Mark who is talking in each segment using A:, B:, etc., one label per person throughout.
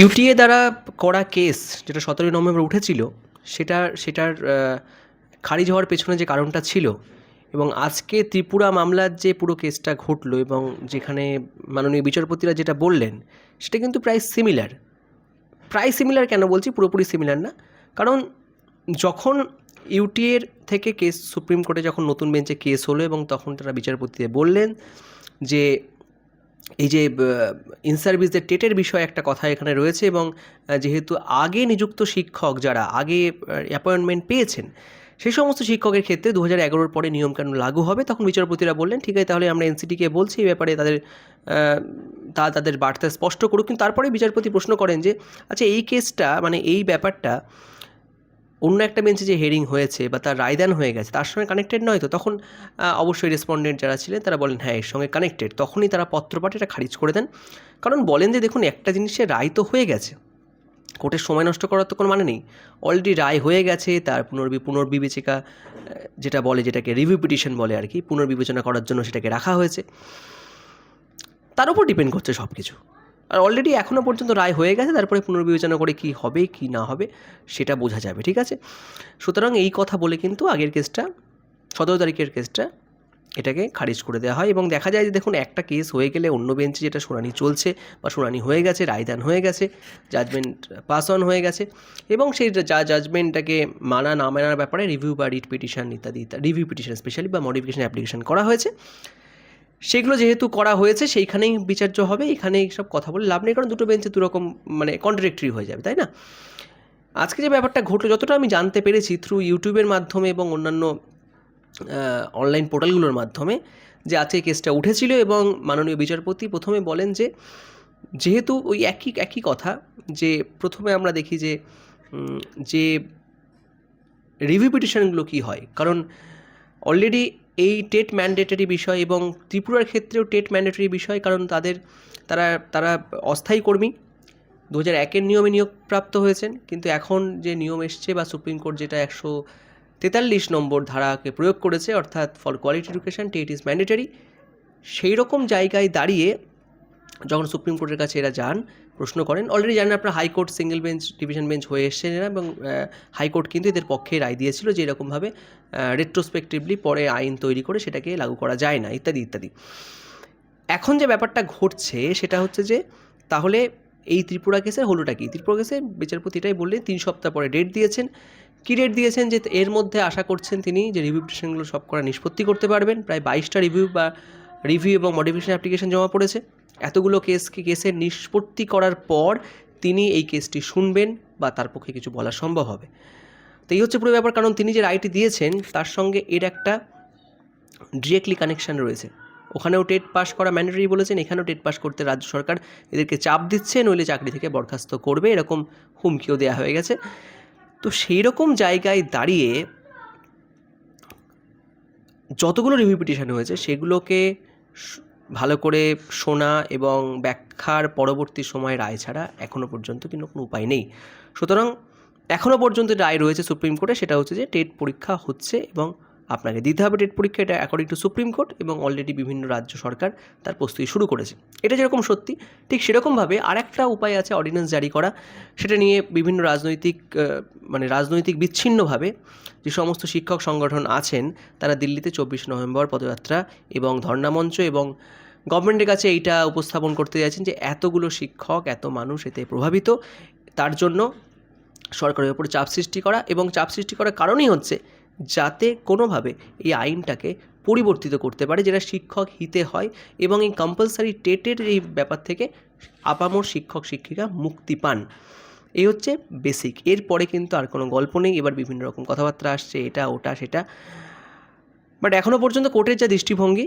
A: ইউটিএ দ্বারা করা কেস যেটা সতেরোই নভেম্বর উঠেছিল সেটা সেটার খারিজ হওয়ার পেছনে যে কারণটা ছিল এবং আজকে ত্রিপুরা মামলার যে পুরো কেসটা ঘটলো এবং যেখানে মাননীয় বিচারপতিরা যেটা বললেন, সেটা কিন্তু প্রায় সিমিলার প্রায় সিমিলার কেন বলছি? পুরোপুরি সিমিলার না। কারণ যখন ইউটিএর থেকে কেস, সুপ্রিম কোর্টে যখন নতুন বেঞ্চে কেস হলো এবং তখন তারা বিচারপতিদের বললেন যে এই যে ইন সার্ভিসদের টেটের বিষয়ে একটা কথা এখানে রয়েছে এবং যেহেতু আগে নিযুক্ত শিক্ষক যারা, আগে অ্যাপয়েন্টমেন্ট পেয়েছেন সেই সমস্ত শিক্ষকের ক্ষেত্রে দু হাজার এগারোর পরে নিয়মকানুন লাগু হবে। তখন বিচারপতিরা বললেন, ঠিক আছে, তাহলে আমরা এনসিটিকে বলছি, এই ব্যাপারে তাদের তা, তাদের বার্তা স্পষ্ট করুক। কিন্তু তারপরে বিচারপতি প্রশ্ন করেন যে আচ্ছা এই কেসটা মানে এই ব্যাপারটা অন্য একটা বেঞ্চে যে হেয়ারিং হয়েছে বা তার রায়দান হয়ে গেছে, তার সঙ্গে কানেক্টেড নয় তো, তখন অবশ্যই রেসপন্ডেন্ট যারা ছিলেন তারা বলেন হ্যাঁ এর সঙ্গে কানেক্টেড তখনই তারা পত্রপাঠ এটা খারিজ করে দেন। কারণ বলেন যে, দেখুন, একটা জিনিসের রায় তো হয়ে গেছে। কোর্টের সময় নষ্ট করার তো কোনো মানে নেই। অলরেডি রায় হয়ে গেছে, তার পুনর্বি, পুনর্বিবেচিকা যেটা বলে, যেটাকে রিভিউ পিটিশন বলে আর কি, পুনর্বিবেচনা করার জন্য সেটাকে রাখা হয়েছে। তার উপর ডিপেন্ড করছে সব কিছু আর অলরেডি এখনও পর্যন্ত রায় হয়ে গেছে, তারপরে পুনর্বিবেচনা করে কি হবে, কি না হবে, সেটা বোঝা যাবে, ঠিক আছে? সুতরাং এই কথা বলে কিন্তু আগের কেসটা সতেরো তারিখের কেসটা এটাকে খারিজ করে দেওয়া হয়। এবং দেখা যায় যে দেখুন, একটা কেস হয়ে গেলে অন্য বেঞ্চে যেটা শুনানি চলছে বা শুনানি হয়ে গেছে, রায়দান হয়ে গেছে জাজমেন্ট পাস অন হয়ে গেছে, এবং সেই যা জাজমেন্টটাকে মানা না মানার ব্যাপারে রিভিউ বা রিট পিটিশন ইত্যাদি রিভিউ পিটিশন স্পেশালি বা মডিফিকেশন অ্যাপ্লিকেশন করা হয়েছে। সেগুলো যেহেতু করা হয়েছে, সেইখানেই বিচার্য হবে এখানে সব কথা বলে লাভ নেই, কারণ দুটো বেঞ্চে দুরকম মানে কন্ট্রাডিক্টরি হয়ে যাবে, তাই না? আজকে যে ব্যাপারটা ঘটলো, যতটা আমি জানতে পেরেছি থ্রু ইউটিউবের মাধ্যমে এবং অন্যান্য অনলাইন পোর্টালগুলোর মাধ্যমে, যে আজকে কেসটা উঠেছিল এবং মাননীয় বিচারপতি প্রথমে বলেন যে, যেহেতু ওই একই একই কথা, যে প্রথমে আমরা দেখি যে যে রিভিউ পিটিশনগুলো কী হয়, কারণ অলরেডি এই টেট ম্যান্ডেটরি বিষয় এবং ত্রিপুরার ক্ষেত্রেও টেট ম্যান্ডেটরি বিষয়, কারণ তাদের, তারা তারা অস্থায়ী কর্মী। দু হাজার একের নিয়মে নিয়োগপ্রাপ্ত হয়েছেন, কিন্তু এখন যে নিয়ম এসছে বা সুপ্রিম কোর্ট যেটা একশো তেতাল্লিশ নম্বর ধারাকে প্রয়োগ করেছে, অর্থাৎ for quality education TET is mandatory সেই রকম জায়গায় দাঁড়িয়ে যখন সুপ্রিম কোর্টের কাছে এরা যান প্রশ্ন করেন। অলরেডি জানেন আপনার high court single bench division bench হয়ে এসছেন এরা এবং হাইকোর্ট কিন্তু এদের পক্ষে রায় দিয়েছিল যে এরকমভাবে রেট্রোস্পেক্টিভলি পরে আইন তৈরি করে সেটাকে লাগু করা যায় না, ইত্যাদি ইত্যাদি। এখন যে ব্যাপারটা ঘটছে সেটা হচ্ছে যে, তাহলে এই ত্রিপুরা কেসের হলোটা কি? ত্রিপুরা কেসে বিচারপতি এটাই বললেন, তিন সপ্তাহ পরে ডেট দিয়েছেন। কী ডেট দিয়েছেন? যে এর মধ্যে আশা করছেন তিনি যে রিভিউ পিটিশনগুলো সব করা নিষ্পত্তি করতে পারবেন। প্রায় বাইশটা রিভিউ বা রিভিউ এবং মডিফিকেশন অ্যাপ্লিকেশন জমা পড়েছে। এতগুলো কেসকে কেসের নিষ্পত্তি করার পর তিনি এই কেসটি শুনবেন বা তার পক্ষে কিছু বলা সম্ভব হবে। তো এই হচ্ছে পুরো ব্যাপার, কারণ তিনি যে রায়টি দিয়েছেন, তার সঙ্গে এর একটা ডিরেক্টলি কানেকশন রয়েছে। ওখানেও টেট পাস করা ম্যান্ডেটরি বলেছেন, এখানেও টেট পাস করতে রাজ্য সরকার এদেরকে চাপ দিচ্ছে, নইলে চাকরি থেকে বরখাস্ত করবে, এরকম হুমকিও দেওয়া হয়ে গেছে। তো সেই রকম জায়গায় দাঁড়িয়ে যতগুলো রিভিউ পিটিশন হয়েছে, সেগুলোকে ভালো করে শোনা এবং ব্যাখ্যার পরবর্তী সময় রায় ছাড়া এখনও পর্যন্ত কিন্তু কোনো উপায় নেই। সুতরাং এখনও পর্যন্ত রায় রয়েছে সুপ্রিম কোর্টে সেটা হচ্ছে যে টেট পরীক্ষা হচ্ছে এবং আপনাকে দিতে হবে টেট পরীক্ষা, এটা অ্যাকর্ডিং টু সুপ্রিম কোর্ট এবং অলরেডি বিভিন্ন রাজ্য সরকার তার প্রস্তুতি শুরু করেছে। এটা যেরকম সত্যি, ঠিক সেরকমভাবে আরেকটা উপায় আছে অর্ডিন্যান্স জারি করা, সেটা নিয়ে বিভিন্ন রাজনৈতিক মানে রাজনৈতিক বিচ্ছিন্নভাবে যে সমস্ত শিক্ষক সংগঠন আছেন, তারা দিল্লিতে চব্বিশ নভেম্বর পদযাত্রা এবং ধর্ণামঞ্চ এবং গভর্নমেন্টের কাছে এইটা উপস্থাপন করতে যাচ্ছেন যে এতগুলো শিক্ষক, এত মানুষ এতে প্রভাবিত, তার জন্য সরকারের উপর চাপ সৃষ্টি করা এবং চাপ সৃষ্টি করার কারণই হচ্ছে যাতে কোনোভাবে এই আইনটাকে পরিবর্তিত করতে পারে, যেটা শিক্ষক হিতে হয় এবং এই কম্পালসারি টেটের এই ব্যাপার থেকে আপামর শিক্ষক শিক্ষিকা মুক্তি পান। এই হচ্ছে বেসিক এরপরে কিন্তু আর কোনো গল্প নেই। এবার বিভিন্ন রকম কথাবার্তা আসছে, এটা, ওটা, সেটা। বাট এখনও পর্যন্ত কোর্টের যা দৃষ্টিভঙ্গি,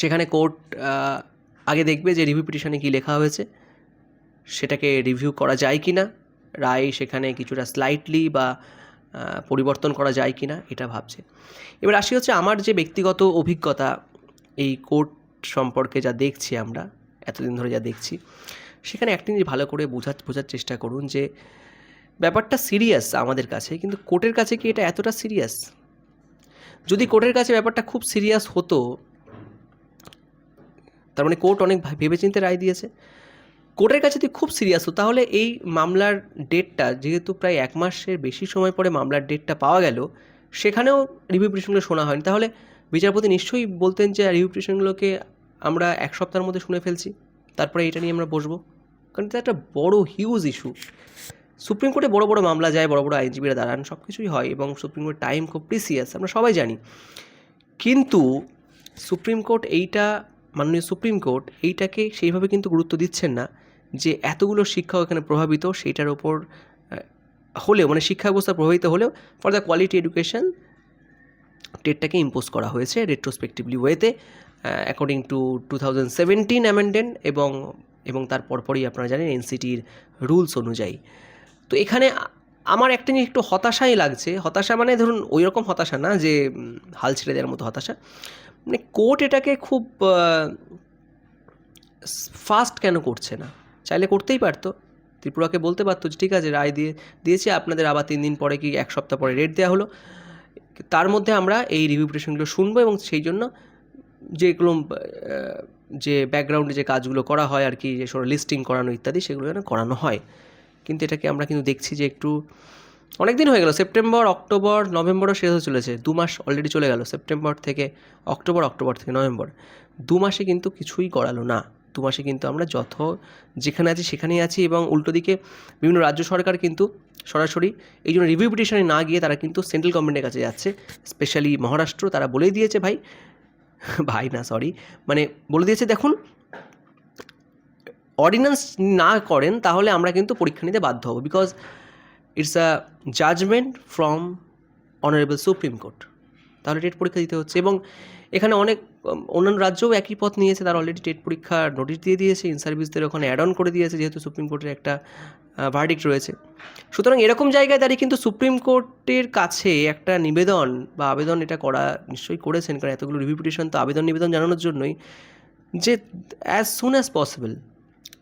A: সেখানে কোর্ট আগে দেখবে যে রিভিউ পিটিশনে কী লেখা হয়েছে। সেটাকে রিভিউ করা যায় কি না রায় সেখানে কিছুটা স্লাইটলি বা পরিবর্তন করা যায় কি না এটা ভাবছে। এবার আসি হচ্ছে আমার যে ব্যক্তিগত অভিজ্ঞতা, এই কোর্ট সম্পর্কে যা দেখছি আমরা, এতদিন ধরে যা দেখছি, সেখানে একটা জিনিস ভালো করে বোঝার বোঝার চেষ্টা করুন যে ব্যাপারটা সিরিয়াস আমাদের কাছে, কিন্তু কোর্টের কাছে কি এটা এতটা সিরিয়াস? যদি কোর্টের কাছে ব্যাপারটা খুব সিরিয়াস হতো, তার মানে কোর্ট অনেক ভেবেচিন্তে রায় দিয়েছে কোর্টের কাছে যদি খুব সিরিয়াস হতো। তাহলে এই মামলার ডেটটা যেহেতু প্রায় এক মাসের বেশি সময় পরে মামলার ডেটটা পাওয়া গেল, সেখানেও রিভিউ পিটিশনগুলো শোনা হয়নি। তাহলে বিচারপতি নিশ্চয়ই বলতেন যে রিভিউ পিটিশনগুলোকে আমরা এক সপ্তাহের মধ্যে শুনে ফেলছি। তারপরে এটা নিয়ে আমরা বসবো। কারণ এটা একটা বড় হিউজ ইস্যু সুপ্রিম কোর্টে বড় বড় মামলা যায়, বড় বড় আইনজীবীরা দাঁড়ান সব কিছুই হয় এবং সুপ্রিম কোর্ট টাইম খুব প্রিসিয়াস আমরা সবাই জানি। কিন্তু সুপ্রিম কোর্ট এইটা, মাননীয় সুপ্রিম কোর্ট এইটাকে সেইভাবে কিন্তু গুরুত্ব দিচ্ছেন না। যে এতগুলো শিক্ষক এখানে প্রভাবিত, সেইটার ওপর হলেও মানে শিক্ষা ব্যবস্থা প্রভাবিত হলেও ফর দ্য কোয়ালিটি এডুকেশন টেটটাকে ইম্পোজ করা হয়েছে রেট্রোস্পেক্টিভলি ওয়েতে according to two thousand seventeen amendment এবং এবং তার পরপরই আপনারা জানেন এনসিটির রুলস অনুযায়ী। তো এখানে আমার একটা নিয়ে একটু হতাশাই লাগছে। হতাশা মানে ধরুন ওই রকম হতাশা না যে হাল ছেড়ে দেওয়ার মতো হতাশা। মানে কোর্ট এটাকে খুব ফাস্ট কেন করছে না? চাইলে করতেই পারতো। ত্রিপুরাকে বলতে পারতো যে, ঠিক আছে, রায় দিয়ে দিয়েছে, আপনাদের আবার তিন দিন পরে কি এক সপ্তাহ পরে রেট দেওয়া হলো? তার মধ্যে আমরা এই রিভিউ পিটিশনগুলো শুনব এবং সেই জন্য যেগুলো যে ব্যাকগ্রাউন্ডে যে কাজগুলো করা হয় আর কি, যে সব লিস্টিং করানো ইত্যাদি, সেগুলো যেন করানো হয়। কিন্তু এটাকে আমরা কিন্তু দেখছি যে একটু অনেক দিন হয়ে গেল সেপ্টেম্বর অক্টোবর নভেম্বরও শেষ হয়ে চলেছে। দু মাস অলরেডি চলে গেল সেপ্টেম্বর থেকে অক্টোবর অক্টোবর থেকে নভেম্বর দু মাসে কিন্তু কিছুই করালো না। দু মাসে কিন্তু আমরা যত যেখানে আছি সেখানেই আছি এবং উল্টো দিকে বিভিন্ন রাজ্য সরকার কিন্তু সরাসরি এই জন্য রিভিউ পিটিশনে না গিয়ে তারা কিন্তু সেন্ট্রাল গভর্নমেন্টের কাছে যাচ্ছে। স্পেশালি মহারাষ্ট্র তারা বলেই দিয়েছে ভাই। ভাই না সরি মানে বলে দিয়েছে, দেখুন অর্ডিন্যান্স না করেন তাহলে আমরা কিন্তু পরীক্ষা নিতে বাধ্য হব because it's a judgment from honourable Supreme Court তাহলে টেট পরীক্ষা দিতে হচ্ছে এবং এখানে অনেক অন্যান্য রাজ্যও একই পথ নিয়েছে। তারা অলরেডি টেট পরীক্ষার নোটিশ দিয়ে দিয়েছে ইন সার্ভিসদের ওখানে অ্যাড অন করে দিয়েছে, যেহেতু সুপ্রিম কোর্টের একটা ভার্ডিক্ট রয়েছে। সুতরাং এরকম জায়গায় দাঁড়িয়ে কিন্তু সুপ্রিম কোর্টের কাছে একটা নিবেদন বা আবেদন এটা করা নিশ্চয়ই করেছেন, কারণ এতগুলো রিভিউ পিটিশন তো আবেদন নিবেদন জানানোর জন্যই, যে অ্যাজ সুন অ্যাজ পসিবল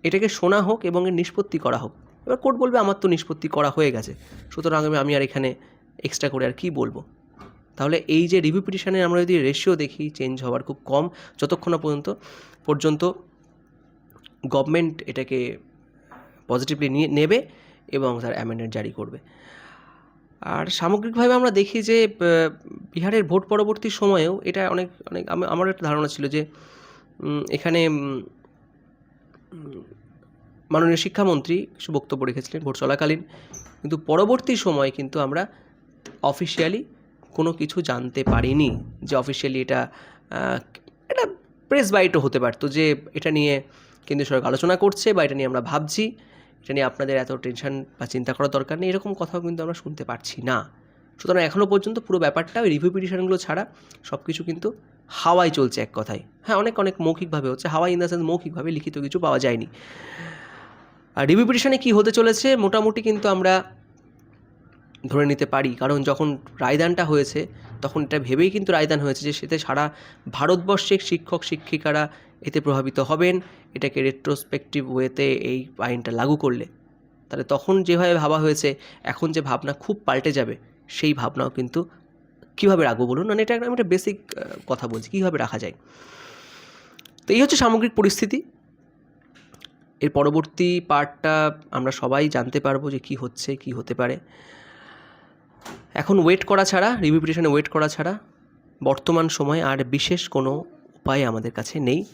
A: এটাকে শোনা হোক এবং এর নিষ্পত্তি করা হোক। এবার কোর্ট বলবে, আমার তো নিষ্পত্তি করা হয়ে গেছে। সুতরাং আমি আর এখানে এক্সট্রা করে আর কি বলব? তাহলে এই যে রিভিউ পিটিশনের আমরা যদি রেশিও দেখি চেঞ্জ হওয়ার খুব কম, যতক্ষণ পর্যন্ত পর্যন্ত গভর্নমেন্ট এটাকে পজিটিভলি নিয়ে, নেবে এবং তার অ্যামেন্ডমেন্ট জারি করবে। আর সামগ্রিকভাবে আমরা দেখি যে বিহারের ভোট পরবর্তী সময়েও এটা অনেক অনেক আমার একটা ধারণা ছিল যে এখানে মাননীয় শিক্ষামন্ত্রী কিছু বক্তব্য রেখেছিলেন ভোট চলাকালীন। কিন্তু পরবর্তী সময়ে কিন্তু আমরা অফিসিয়ালি কোনো কিছু জানতে পারিনি যে অফিসিয়ালি এটা এটা প্রেস বাইটও হতে পারতো যে এটা নিয়ে কেন্দ্রীয় সরকার আলোচনা করছে বা এটা নিয়ে আমরা ভাবছি। এটা নিয়ে আপনাদের এত টেনশন বা চিন্তা করার দরকার নেই, এরকম কথাও কিন্তু আমরা শুনতে পারছি না। সুতরাং এখনও পর্যন্ত পুরো ব্যাপারটা ওই রিভিউ পিটিশনগুলো ছাড়া সব কিছু কিন্তু হাওয়ায় চলছে এক কথায়। হ্যাঁ অনেক অনেক মৌখিকভাবে হচ্ছে হাওয়াই ইন দ্য সেন্স মৌখিকভাবে লিখিত কিছু পাওয়া যায়নি। আর রিভিউ পিটিশনে কী হতে চলেছে, মোটামুটি কিন্তু আমরা ধরে নিতে পারি। কারণ যখন রায়দানটা হয়েছে, তখন এটা ভেবেই কিন্তু রায়দান হয়েছে যে সেতে সারা ভারতবর্ষের শিক্ষক, শিক্ষিকারা এতে প্রভাবিত হবেন। এটাকে রেট্রোস্পেক্টিভ ওয়েতে এই আইনটা লাগু করলে। তাহলে তখন যেভাবে ভাবা হয়েছে, এখন যে ভাবনা খুব পাল্টে যাবে, সেই ভাবনাও কিন্তু কীভাবে রাখব বলুন? মানে এটা আমি একটা বেসিক কথা বলছি, কীভাবে রাখা যায়? তো এই হচ্ছে সামগ্রিক পরিস্থিতি। এর পরবর্তী পার্টটা আমরা সবাই জানতে পারব যে কী হচ্ছে, কী হতে পারে। এখন ওয়েট করা ছাড়া রিভিউ পিটিশনে ওয়েট করা ছাড়া বর্তমান সময়ে আর বিশেষ কোনো উপায় আমাদের কাছে নেই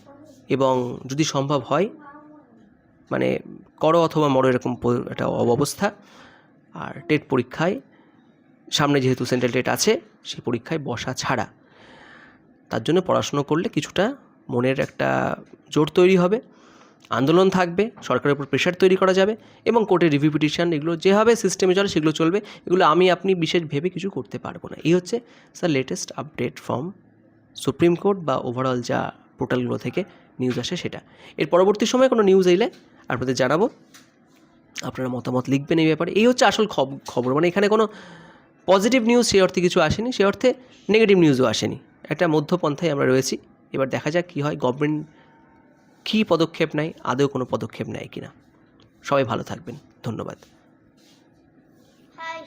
A: এবং যদি সম্ভব হয় মানে করো অথবা মরো এরকম একটা অবস্থা। আর টেট পরীক্ষায়, সামনে যেহেতু সেন্ট্রাল টেট আছে, সেই পরীক্ষায় বসা ছাড়া। তার জন্য পড়াশুনো করলে কিছুটা মনের একটা জোর তৈরি হবে। আন্দোলন থাকবে, সরকারের উপর প্রেশার তৈরি করা যাবে এবং কোর্টের রিভিউ পিটিশন এগুলো যেভাবে সিস্টেমে চলে সেগুলো চলবে, এগুলো আমি আপনি বিশেষ ভেবে কিছু করতে পারব না। এই হচ্ছে sir latest update from Supreme Court বা ওভারঅল যা পোর্টালগুলো থেকে নিউজ আসে সেটা। এর পরবর্তী সময়ে কোনো নিউজ এলে আপনাদের জানাব, আপনারা মতামত লিখবেন এই ব্যাপারে। এই হচ্ছে আসল খব- খবর মানে এখানে কোনো পজিটিভ নিউজ সেই অর্থে কিছু আসেনি সেই অর্থে নেগেটিভ নিউজও আসেনি। একটা মধ্যপন্থায় আমরা রয়েছি, এবার দেখা যাক কী হয়। গভর্নমেন্ট কী পদক্ষেপ নেয়? আদৌ কোনো পদক্ষেপ নেয় কিনা? সবাই ভালো থাকবেন। ধন্যবাদ।